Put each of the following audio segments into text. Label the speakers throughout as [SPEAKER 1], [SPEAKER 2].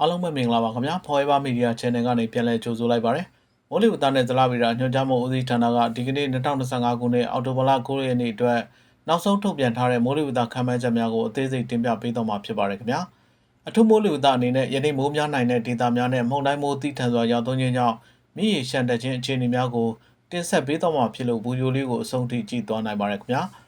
[SPEAKER 1] အားလုံးပဲမင်္ဂလာပါခင်ဗျာ Forever Media Channel ကနေပြန်လည်ကြိုဆိုလိုက်ပါရစေ။မိုးလေဝသနဲ့ဇလဗီရာညွှန်ကြားမှုဦးစီးဌာနကဒီကနေ့2025ခုနှစ်အောက်တိုဘာလ9ရက်နေ့အတွက်နောက်ဆုံးထုတ်ပြန်ထားတဲ့မိုးလေဝသခန့်မှန်းချက်များကိုအသေးစိတ်တင်ပြပေးတော့မှာဖြစ်ပါတယ်ခင်ဗျာ။အထူးမိုးလေဝသအနေနဲ့ယနေ့မိုးများနိုင်တဲ့ဒေသများနဲ့မုန်တိုင်းမိုးသီးထန်စွာရောက်သွင်းခြင်းကြောင့်မြစ်ရေရှမ်းတက်ခြင်းအခြေအနေများကိုတင်ဆက်ပေးတော့မှာဖြစ်လို့ဘူယိုလေးကိုအဆုံးထိကြည့်သွားနိုင်ပါတယ်ခင်ဗျာ။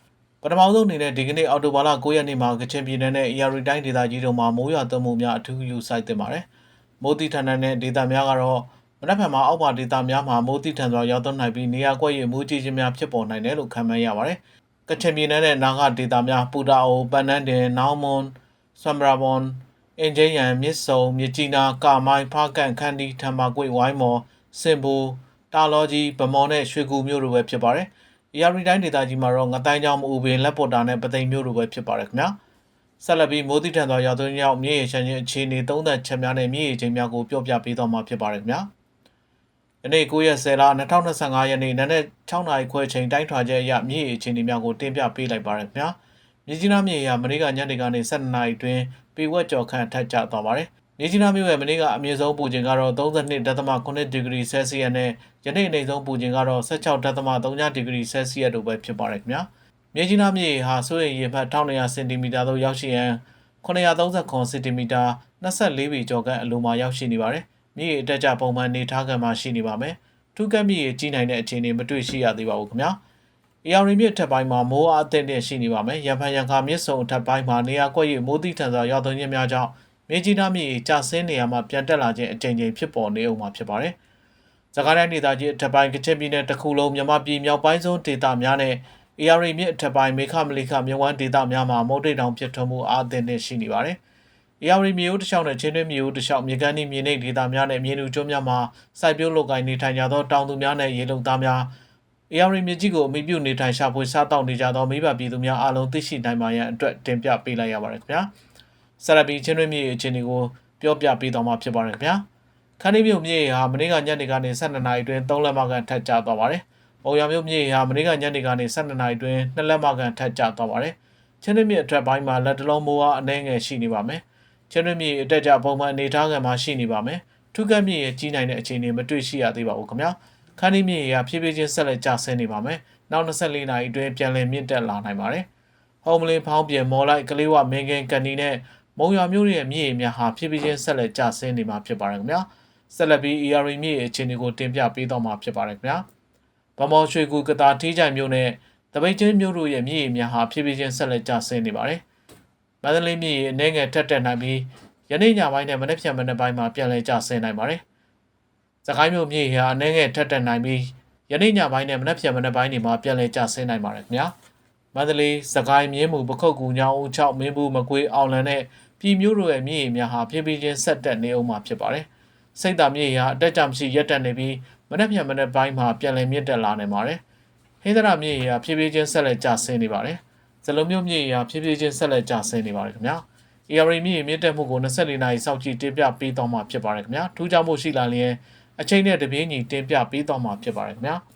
[SPEAKER 1] ပထမဆုံးအနေနဲ့ဒီကနေ့အောက်တိုဘာလ9ရက်နေ့မှာကချင်ပြည်နယ်နဲ့ AR တိုင်းဒေသကြီးတို့မှာမိုးရွာသွန်းမှုများအထူးယူဆိုင်တင်ပါတယ်။မိုးတိထန်တဲ့ဒေသများကတော့မနက်ဖြန်မှာအောက်ပါဒေသများမှာမိုးတိထန်စွာရောက်သွန်းနိုင်ပြီးနေရာကွက်ရမိုးကြီးခြင်းများဖြစ်ပေါ်နိုင်တယ်လို့ခန့်မှန်းရပါတယ်။ကချင်ပြည်နယ်နဲ့နာဂဒေသများပူတာအိုပန်နန်းတင်နောင်မွန်ဆွမ်ဘရာဘွန်အင်ဂျင်ယန်မြစ်စုံမြစ်ကြီးနားကာမိုင်းဖားကန်ခန်းဒီထမ်ဘာကွေဝိုင်းမော်စင်ဘူတာလောကြီးဗမော်နဲ့ရွှေကူမြို့တို့ပဲဖြစ်ပါတယ်။ AR တိုင်းဒေသကြီးမှာတော့ငတိုင်းချောင်းမအူပင်လက်ပေါ်တာနဲ့ပသိမ်မြို့တို့ပဲဖြစ်ပါတယ်ခင်ဗျာဆက်လက်ပြီးမိုးတိထန်သောရောက်သွင်းရောက်မြေရေချမ်းချင်းအခြေအနေသုံးသက်ချက်များနဲ့မြေရေချိန်များကိုပြောပြပေးသွားမှာဖြစ်ပါတယ်ခင်ဗျာယနေ့9ရက်10လ2025ရက်နေ့နနက်6နာရီခွဲချိန်တိုင်းထွာချက်အရမြေရေအခြေအနေများကိုတင်ပြပေးလိုက်ပါရခင်ဗျာမြေကြီးနားမြေရမနေ့ကညနေကနေ7နာရီတွင်ပေဝက်ကျော်ခန့်ထပ်ကျသွားပါတယ် မြေကြီးနားမြို့ရဲ့မနေ့ကအမြင့်ဆုံးပူချိန်ကတော့32.8ဒီဂရီဆဲလ်စီယပ်နဲ့ယနေ့အနေဆုံးပူချိန်ကတော့16.3ဒီဂရီဆဲလ်စီယပ်တို့ပဲဖြစ်ပါတယ်ခင်ဗျာ။မြေကြီးနားမြေဟာဆိုရင်ရေမှတ်1900စင်တီမီတာသို့ရောက်ရှိရန်939စင်တီမီတာ24ပေကျော်ခန့်အလိုမှာရောက်ရှိနေပါတယ်။မြေအတက်ကြပုံမှန်နေထားခံမှာရှိနေပါမယ်။ထူးကပ်မြေကြီးနိုင်တဲ့အခြေအနေမတွေ့ရှိရသေးပါဘူးခင်ဗျာ။ AR မြစ်အထက်ပိုင်းမှာမိုးအားအသင့်နဲ့ရှိနေပါမယ်။ရန်ဖန်ရန်ခါမြစ်ဆုံအထက်ပိုင်းမှာနေရာကွက်ရမိုးတိထန်စွာရောက်သွင်းခြင်းများကြောင့် မြေကြီးနားမြေကျဆင်းနေရမှာပြန်တက်လာခြင်းအကြိမ်ကြိမ်ဖြစ်ပေါ်နေအောင်မှာဖြစ်ပါတယ်။စကိုင်းတိုင်းဒေသကြီးအထက်ပိုင်းကချင်ပြည်နယ်တစ်ခုလုံးမြန်မာပြည်မြောက်ပိုင်းဆုံးဒေသများနဲ့ AR မြစ်အထက်ပိုင်းမေခမလိခမြဝန်းဒေသများမှာမုတ်တိတ်တောင်ဖြစ်ထွန်းမှုအားအသင့်နဲ့ရှိနေပါတယ်။ AR မြေဦးတစ်လျှောက်နဲ့ချင်းတွင်းမြေဦးတစ်လျှောက်မြေကမ်းနီးမြေနိမ့်ဒေသများနဲ့မြေနူကျွန်းများမှာစိုက်ပျိုးလုပ်ကိုင်နေထိုင်ကြသောတောင်သူများနဲ့ရေလုံသားများ AR မြေကြီးကိုအမိပြုနေထိုင်ရှာဖွေစားတောက်နေကြသောမိဘပြည်သူများအားလုံးသိရှိနိုင်ပါရန်အတွက်တင်ပြပေးလိုက်ရပါတယ်ခင်ဗျာ။ ဆရာပီချင်းတွင်းမြေအခြေအနေကိုပြောပြပေးသွားမှာဖြစ်ပါတယ်ခင်ဗျာ။ခန်းလေးမြို့မြေဟာမနေ့ကညနေကနေ12နာရီအတွင်း3လက်မကန်ထပ်ကျသွားပါတယ်။ပုံရမြို့မြေဟာမနေ့ကညနေကနေ12နာရီအတွင်း2လက်မကန်ထပ်ကျသွားပါတယ်။ချင်းတွင်းမြေအထက်ပိုင်းမှာလက်တလုံးမိုးအားအနှဲငယ်ရှိနေပါမယ်။ချင်းတွင်းမြေအတက်ကြပုံမှန်အနေထားကမှာရှိနေပါမယ်။ထုကက်မြေရဲ့ကြီးနိုင်တဲ့အခြေအနေမတွေ့ရှိရသေးပါဘူးခင်ဗျာ။ခန်းလေးမြေဟာဖြည်းဖြည်းချင်းဆက်လက်ကျဆင်းနေပါမယ်။နောက်24နာရီအတွင်းပြန်လည်မြင့်တက်လာနိုင်ပါတယ်။ဟ ோம் လင်းဖောင်းပြင်မော်လိုက်ကလေးဝမင်းကင်းကန်နီနဲ့ မုံရွာမြို့ရဲ့မြေများဟာဖြည်းဖြည်းချင်းဆက်လက်ကျဆင်းနေမှာဖြစ်ပါတယ်ခင်ဗျာဆက်လက်ပြီး ER မြေအခြေအနေကိုတင်ပြပေးတော့မှာဖြစ်ပါတယ်ခင်ဗျာဗမော်ရွှေကူကတာထီးကြိုင်မြို့နဲ့တပိတ်ချင်းမြို့တို့ရဲ့မြေများဟာဖြည်းဖြည်းချင်းဆက်လက်ကျဆင်းနေပါတယ်မန္တလေးမြေအနေငယ်ထက်တက်နိုင်ပြီးယနေ့ညပိုင်းနဲ့မနေ့ဖြန်မနေ့ပိုင်းမှာပြန်လည်ကျဆင်းနိုင်ပါတယ်စကိုင်းမြို့မြေဟာအနေငယ်ထက်တက်နိုင်ပြီးယနေ့ညပိုင်းနဲ့မနေ့ဖြန်မနေ့ပိုင်းတွေမှာပြန်လည်ကျဆင်းနိုင်ပါတယ်ခင်ဗျာ မန္တလေးစကိုင်းမြင်းမှုပခုတ်ကူညောင်ဦး6မင်းဘူးမကွေးအောင်လန်နဲ့ပြည်မျိုးတို့ရဲ့မြေရည်များဟာဖြည်းဖြည်းချင်းဆက်တက်နေအောင်မှာဖြစ်ပါတယ်။စိတ်သာမြေရည်ဟာအတက်ကြမရှိရက်တက်နေပြီးမနေ့ပြန်မနေ့ပိုင်းမှာပြန်လည်မြင့်တက်လာနေပါတယ်။ဟိန္ဒရာမြေရည်ဟာဖြည်းဖြည်းချင်းဆက်လက်ကျဆင်းနေပါတယ်။ဇလုံးမျိုးမြေရည်ဟာဖြည်းဖြည်းချင်းဆက်လက်ကျဆင်းနေပါတယ်ခင်ဗျာ။ AR မြေရည်မြင့်တက်မှုကို24နာရီစောင့်ကြည့်တင်ပြပေးတော့မှာဖြစ်ပါတယ်ခင်ဗျာ။ထူးခြားမှုရှိလာလျင်အချိန်နဲ့တပြေးညီတင်ပြပေးတော့မှာဖြစ်ပါတယ်ခင်ဗျာ။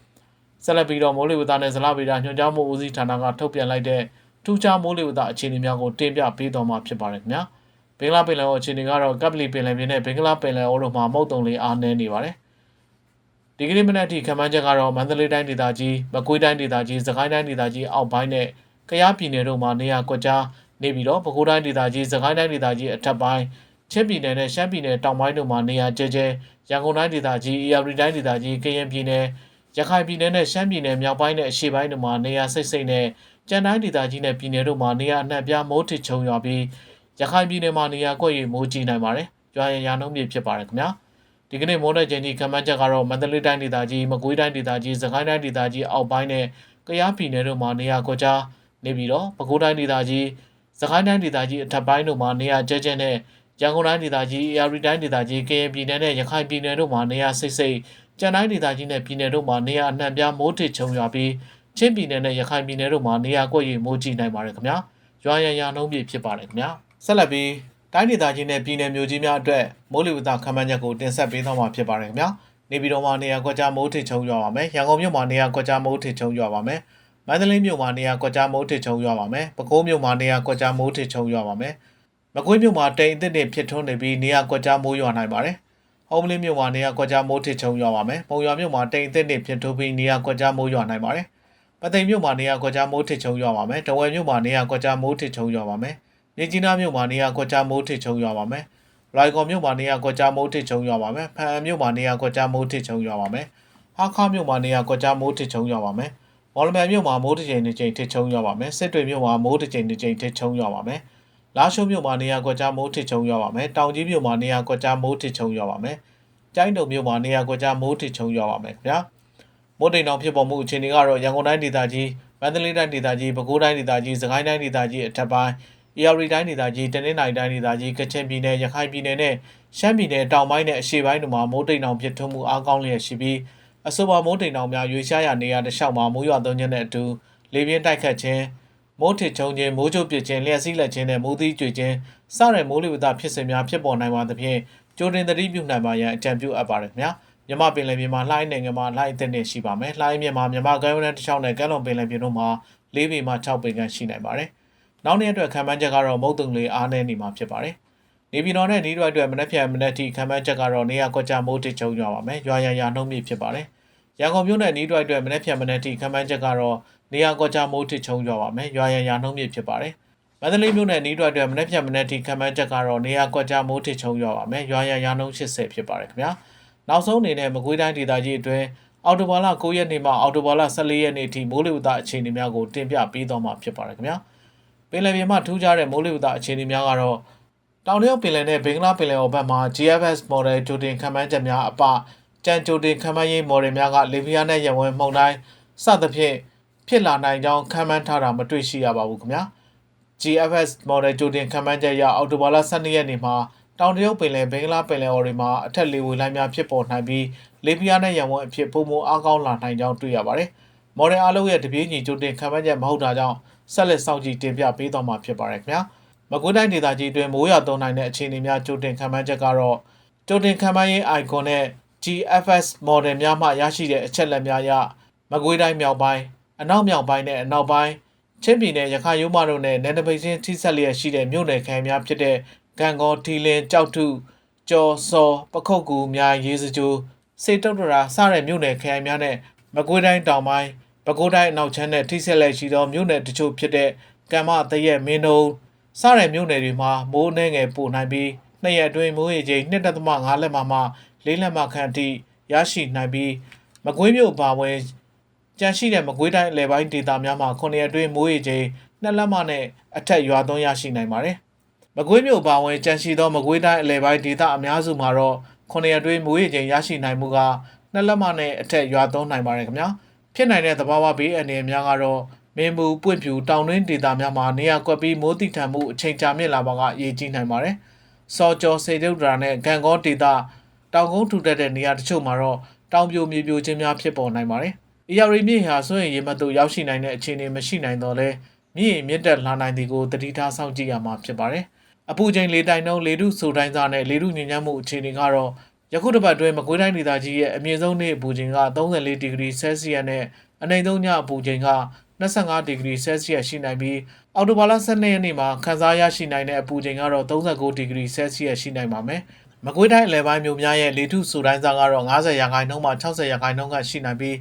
[SPEAKER 1] ဆက်လက်ပြီးတော့မိုးလေဝသနဲ့ဇလဗေဒညွှန်ကြားမှုဦးစီးဌာနကထုတ်ပြန်လိုက်တဲ့ထူးခြားမိုးလေဝသအခြေအနေများကိုတင်ပြပေးတော့မှာဖြစ်ပါတယ်ခင်ဗျာ။ဘင်္ဂလားပင်လယ်အော်အခြေအနေကတော့ကပ်ပလီပင်လယ်ပြင်နဲ့ဘင်္ဂလားပင်လယ်အော်တို့မှာမုတ်တုံလေးအားနည်းနေပါတယ်။ဒီကနေ့မနက်အထိခံမှန်းချက်ကတော့မန္တလေးတိုင်းဒေသကြီး၊မကွေးတိုင်းဒေသကြီး၊စကိုင်းတိုင်းဒေသကြီးအောက်ပိုင်းနဲ့ကယားပြည်နယ်တို့မှာနေရာကွက်ကြားနေပြီးတော့ပဲခူးတိုင်းဒေသကြီး၊စကိုင်းတိုင်းဒေသကြီးအထက်ပိုင်းချင်းပြည်နယ်နဲ့ရှမ်းပြည်နယ်တောင်ပိုင်းတို့မှာနေရာကျဲကျဲရန်ကုန်တိုင်းဒေသကြီး၊အေရဝတီတိုင်းဒေသကြီး၊ကရင်ပြည်နယ် ရခိုင်ပြည်နယ်နဲ့ရှမ်းပြည်နယ်မြောက်ပိုင်းနဲ့အရှေ့ပိုင်းတို့မှာနေရာစိတ်စိတ်နဲ့ကြံတိုင်းဒေသကြီးနဲ့ပြည်နယ်တို့မှာနေရာအနှံ့ပြားမိုးထစ်ချုံရွာပြီးရခိုင်ပြည်နယ်မှာနေရာကွက်ရမိုးကြီးနိုင်ပါတယ်။ရွာရရာနှုန်းမြေဖြစ်ပါတယ်ခင်ဗျာ။ဒီကနေ့မိုးတဲ့ချိန်ဒီကမ္ဘာချက်ကတော့မန္တလေးတိုင်းဒေသကြီး၊မကွေးတိုင်းဒေသကြီး၊စကိုင်းတိုင်းဒေသကြီးအောက်ပိုင်းနဲ့ကယားပြည်နယ်တို့မှာနေရာကွက်ကြားနေပြီးတော့ပဲခူးတိုင်းဒေသကြီး၊စကိုင်းတိုင်းဒေသကြီးအထက်ပိုင်းတို့မှာနေရာကျဲကျဲနဲ့ရန်ကုန်တိုင်းဒေသကြီး၊အေရီတိုင်းဒေသကြီး၊ကရင်ပြည်နယ်နဲ့ရခိုင်ပြည်နယ်တို့မှာနေရာစိတ်စိတ် ကြံတိုင်းဒေသကြီးနဲ့ပြည်နယ်တို့မှာနေရာအနှံ့ပြားမိုးထစ်ချုံရွာပြီးချင်းပြည်နယ်နဲ့ရခိုင်ပြည်နယ်တို့မှာနေရာကွက်ရမိုးကြီးနိုင်ပါတယ်ခင်ဗျာ။ရွာရရာနှုန်းမြေဖြစ်ပါတယ်ခင်ဗျာ။ဆက်လက်ပြီးတိုင်းဒေသကြီးနဲ့ပြည်နယ်မျိုးကြီးများအတွက်မိုးလေဝသခန့်မှန်းချက်ကိုတင်ဆက်ပေးသွားမှာဖြစ်ပါတယ်ခင်ဗျာနေပြည်တော်မှာနေရာကွက်ကြားမိုးထစ်ချုံရွာပါမယ်ရန်ကုန်မြို့မှာနေရာကွက်ကြားမိုးထစ်ချုံရွာပါမယ်မန္တလေးမြို့မှာနေရာကွက်ကြားမိုးထစ်ချုံရွာပါမယ်ပဲခူးမြို့မှာနေရာကွက်ကြားမိုးထစ်ချုံရွာပါမယ်မမကွေးမြို့မှာတိမ်အသစ်တွေဖြစ်ထွန်းနေပြီးနေရာကွက်ကြားမိုးရွာနိုင်ပါတယ်။ ဟုံးမလင်းမြို့မှာနေရာကွက်ကြားမိုးထစ်ချုံရွာပါမယ်။ပုံရွာမြို့မှာတိမ်အသစ်တွေဖြစ်ထွန်းပြီးနေရာကွက်ကြားမိုးရွာနိုင်ပါတယ်။ပသိမ်မြို့မှာနေရာကွက်ကြားမိုးထစ်ချုံရွာပါမယ်။တဝယ်မြို့မှာနေရာကွက်ကြားမိုးထစ်ချုံရွာပါမယ်။မြကြီးနားမြို့မှာနေရာကွက်ကြားမိုးထစ်ချုံရွာပါမယ်။ရိုင်ကော်မြို့မှာနေရာကွက်ကြားမိုးထစ်ချုံရွာပါမယ်။ဖန်အမြို့မှာနေရာကွက်ကြားမိုးထစ်ချုံရွာပါမယ်။ဟာခါမြို့မှာနေရာကွက်ကြားမိုးထစ်ချုံရွာပါမယ်။မော်လမြိုင်မြို့မှာမိုးတစ်ချိန်တစ်ချိန်ထစ်ချုံရွာပါမယ်။စစ်တွေမြို့မှာမိုးတစ်ချိန်တစ်ချိန်ထစ်ချုံရွာပါမယ်။ လာရှုံမြို့မှာနေရာကွက်ကြားမိုးထစ်ချုံရွာပါမယ်။တောင်ကြီးမြို့မှာနေရာကွက်ကြားမိုးထစ်ချုံရွာပါမယ်။ကျိုင်းတုံမြို့မှာနေရာကွက်ကြားမိုးထစ်ချုံရွာပါမယ်ခင်ဗျာ။မိုးတိမ်တောင်ဖြစ်ပေါ်မှုအခြေအနေကတော့ရန်ကုန်တိုင်းဒေသကြီး၊မန္တလေးတိုင်းဒေသကြီး၊ပဲခူးတိုင်းဒေသကြီး၊စကိုင်းတိုင်းဒေသကြီးအထက်ပိုင်း၊အေရဝတီတိုင်းဒေသကြီး၊တနင်္သာရီတိုင်းဒေသကြီး၊ကချင်ပြည်နယ်၊ရခိုင်ပြည်နယ်နဲ့ရှမ်းပြည်နယ်တောင်ပိုင်းနဲ့အရှေ့ပိုင်းတို့မှာမိုးတိမ်တောင်ဖြစ်ထွန်းမှုအားကောင်းလျက်ရှိပြီးအဆိုပါမိုးတိမ်တောင်များရွေရှားရာနေရာတစ်လျှောက်မှာမိုးရွာသွန်းခြင်းနဲ့အတူလေပြင်းတိုက်ခတ်ခြင်း မိုးထစ်ချုံခြင်းမိုးကြိုးပစ်ခြင်းလျှက်စီးလက်ခြင်းနဲ့မိုးသီးကြွေခြင်းစတဲ့မိုးလေဝသဖြစ်စဉ်များဖြစ်ပေါ်နိုင်ပါသဖြင့်ကြိုတင်သတိပြုနိုင်ပါရန်အကြံပြုအပ်ပါတယ်ခင်ဗျာမြမပင်လယ်ပြင်မှာလှိုင်းနိုင်ငံမှာလှိုင်းအသစ်နဲ့ရှိပါမယ်လှိုင်းမြမှာမြမကမ်းရိုးတန်းတစ်လျှောက်နဲ့ကမ်းလွန်ပင်လယ်ပြင်တို့မှာ၄ပေမှ6ပေခန့်ရှိနိုင်ပါတယ်နောက်နေ့အတွက်ခံမှန်းချက်ကတော့မုတ်တုံလေအားနည်းနေမှာဖြစ်ပါတယ်နေပြည်တော်နဲ့နေရွက်အတွက်မနက်ဖြန်မနက်ထိခံမှန်းချက်ကတော့နေရာကွက်ကြမိုးတစ်ချုံရွာပါမယ်ရွာရံရနှုံးမြင့်ဖြစ်ပါတယ်ရန်ကုန်မြို့နယ်နေရွက်အတွက်မနက်ဖြန်မနက်ထိခံမှန်းချက်ကတော့ နေရာကွက်ကြမိုးတစ်ချုံရွာပါမယ်ရွာရံရနှုံးမြင့်ဖြစ်ပါတယ်မန္တလေးမြို့နယ်နီးတွက်အတွက်မနေ့ဖြန်မနေ့ထိခံမှန်းချက်ကတော့နေရာကွက်ကြားမိုးထစ်ချုံရွာပါမယ်။ရွာရန်ရာနှုန်း80ဖြစ်ပါတယ်ခင်ဗျာ။နောက်ဆုံးအနေနဲ့မကွေးတိုင်းဒေသကြီးအတွင်းအော်တိုဘာလ9ရက်နေ့မှအော်တိုဘာလ14ရက်နေ့အထိမိုးလေဝသအခြေအနေများကိုတင်ပြပေးသွားမှာဖြစ်ပါတယ်ခင်ဗျာ။ပင်လယ်ပြင်မှာထူးခြားတဲ့မိုးလေဝသအခြေအနေများကတော့တောင်တရုတ်ပင်လယ်နဲ့ဘင်္ဂလားပင်လယ်အော်ဘက်မှာ GFS model ကြိုတင်ခံမှန်းချက်များအပကြံကြိုတင်ခံမှန်းရေး model များကလေဗီယာနဲ့ရဝဲမှုန်တိုင်းစသဖြင့် ဖြစ်လာနိုင်ကြောင်းခံမှန်းထားတာမတွေ့ရှိရပါဘူးခင်ဗျာ။ GFS model ကြိုတင်ခံမှန်းချက်အရအော်တိုဘာလ12ရက်နေ့မှာတောင်တရုတ်ပင်လယ်ဘင်္ဂလားပင်လယ်အော်တွေမှာအထက်လေဝေလှိုင်းများဖြစ်ပေါ်နိုင်ပြီးလေပြင်းနဲ့ရံဝန်းအဖြစ်ပုံမအားကောင်းလာနိုင်ကြောင်းတွေ့ရပါတယ်။ model အားလုံးရဲ့တပြေးညီကြိုတင်ခံမှန်းချက်မဟုတ်တာကြောင့်ဆက်လက်စောင့်ကြည့်တင်ပြပေးသွားမှာဖြစ်ပါတယ်ခင်ဗျာ။မကွေးတိုင်းဒေသကြီးအတွင်းမိုးရွာသွန်းနိုင်တဲ့အခြေအနေများကြိုတင်ခံမှန်းချက်ကတော့ကြိုတင်ခံမှန်းရေး icon နဲ့ GFS model များမှရရှိတဲ့အချက်လက်များအရမကွေးတိုင်းမြောက်ပိုင်း အနောက်မြောက်ပိုင်းနဲ့အနောက်ပိုင်းချင်းပြည်နယ်ရခိုင်ရိုးမတို့နဲ့နယ်နိမိတ်ချင်းထိစပ်လျက်ရှိတဲ့မြို့နယ်ခရိုင်များဖြစ်တဲ့ဂံကောထီလင်းကြောက်ထုကျော်စော်ပခုတ်ကူမြိုင်ရေးစကြိုစေတုတ်တရာစတဲ့မြို့နယ်ခရိုင်များနဲ့မကွေးတိုင်းတောင်ပိုင်းပဲခူးတိုင်းအနောက်ချမ်းနဲ့ထိစပ်လျက်ရှိသောမြို့နယ်တချို့ဖြစ်တဲ့ကံမတရက်မင်းတုံးစတဲ့မြို့နယ်တွေမှာမိုးနှဲငယ်ပိုနိုင်ပြီးနှစ်ရက်အတွင်းမိုးရေချိန်2.5လက်မှမှ၄လက်မှခန့်အထိရရှိနိုင်ပြီးမကွေးမြို့ပါဝင် ကြန့်ရှိတဲ့မကွေးတိုင်းအလဲပိုင်းဒေသများမှာ9ရက်အတွင်းမိုးရေချိန်2လက်မနဲ့အထက်ရွာသွန်းရရှိနိုင်ပါတယ်။မကွေးမြို့ပါဝင်ကြန့်ရှိသောမကွေးတိုင်းအလဲပိုင်းဒေသအများစုမှာတော့9ရက်အတွင်းမိုးရေချိန်ရရှိနိုင်မှုက2လက်မနဲ့အထက်ရွာသွန်းနိုင်ပါတယ်ခင်ဗျာ။ဖြစ်နိုင်တဲ့သဘာဝဘေးအန္တရာယ်များကတော့မင်းမူပွင့်ဖြူတောင်တွင်းဒေသများမှာနေရာကွက်ပြီးမိုးတိထန်မှုအချိန်ကြာမြင့်လာပါကအရေးကြီးနိုင်ပါတယ်။စောကျော်စေတုဒ္ဒရာနဲ့ဂံကောဒေသတောင်ကုန်းထူတက်တဲ့နေရာတချို့မှာတော့တောင်ပြိုမြေပြိုခြင်းများဖြစ်ပေါ်နိုင်ပါတယ်။ အရာရီမြင့်ဟာစွန့်ရင်ရေမတ်တို့ရောက်ရှိနိုင်တဲ့အခြေအနေမရှိနိုင်တော့လဲမြင့်ရင်မြင့်တက်လာနိုင်သည်ကိုတတိထားစောင့်ကြည့်ရမှာဖြစ်ပါတယ်။အပူချိန်လေတိုင်နှုန်းလေထုဆိုတိုင်းစားနဲ့လေထုညဉ့်ညမ်းမှုအခြေအနေကတော့ယခုတစ်ပတ်အတွင်းမကွေးတိုင်းဒေသကြီးရဲ့အမြင့်ဆုံးနေ့အပူချိန်က34ဒီဂရီဆဲလ်စီယပ်နဲ့အနိမ့်ဆုံးညအပူချိန်က25ဒီဂရီဆဲလ်စီယပ်ရှိနိုင်ပြီးအောက်တိုဘာလ12ရက်နေ့မှာခန်းစားရရှိနိုင်တဲ့အပူချိန်ကတော့39ဒီဂရီဆဲလ်စီယပ်ရှိနိုင်ပါမယ်။မကွေးတိုင်းအလဲပိုင်းမြို့များရဲ့လေထုဆိုတိုင်းစားကတော့90ရာခိုင်နှုန်းမှ60ရာခိုင်နှုန်းကရှိနိုင်ပြီး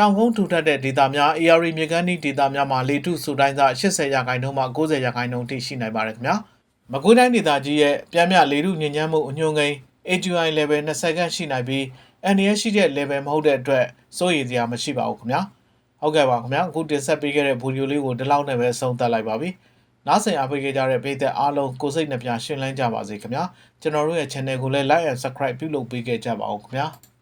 [SPEAKER 1] တောင်ကုန်းထူထပ်တဲ့ဒေသများ AR မြေကမ်းနီးဒေသများမှာ လေထုဆိုတိုင်းစား80 ရာခိုင်နှုန်းမှ 90 ရာခိုင်နှုန်းထိ ရှိနိုင်ပါတယ်ခင်ဗျာ။မကွေးတိုင်းဒေသကြီးရဲ့ပြန်မြလေထုညဉ့်ညမ်းမှုအညွှန်းကိန်း AQI level 20 ခန့်ရှိနိုင်ပြီးအန်ဒီရရှိတဲ့ level မဟုတ်တဲ့အတွက်စိုးရိမ်စရာမရှိပါဘူးခင်ဗျာ။ဟုတ်ကဲ့ပါခင်ဗျာအခုတင်ဆက်ပေးခဲ့တဲ့ဗီဒီယိုလေးကိုဒီလောက်နဲ့ပဲဆုံးသက်လိုက်ပါပြီ။နားဆင်အားပေးခဲ့ကြတဲ့ပရိသတ်အားလုံးကိုစိတ်နှပြရှင်လန်းကြပါစေခင်ဗျာကျွန်တော်တို့ရဲ့ channel ကိုလည်း like and subscribe ပြုလုပ်ပေးခဲ့ကြပါဦးခင်ဗျာ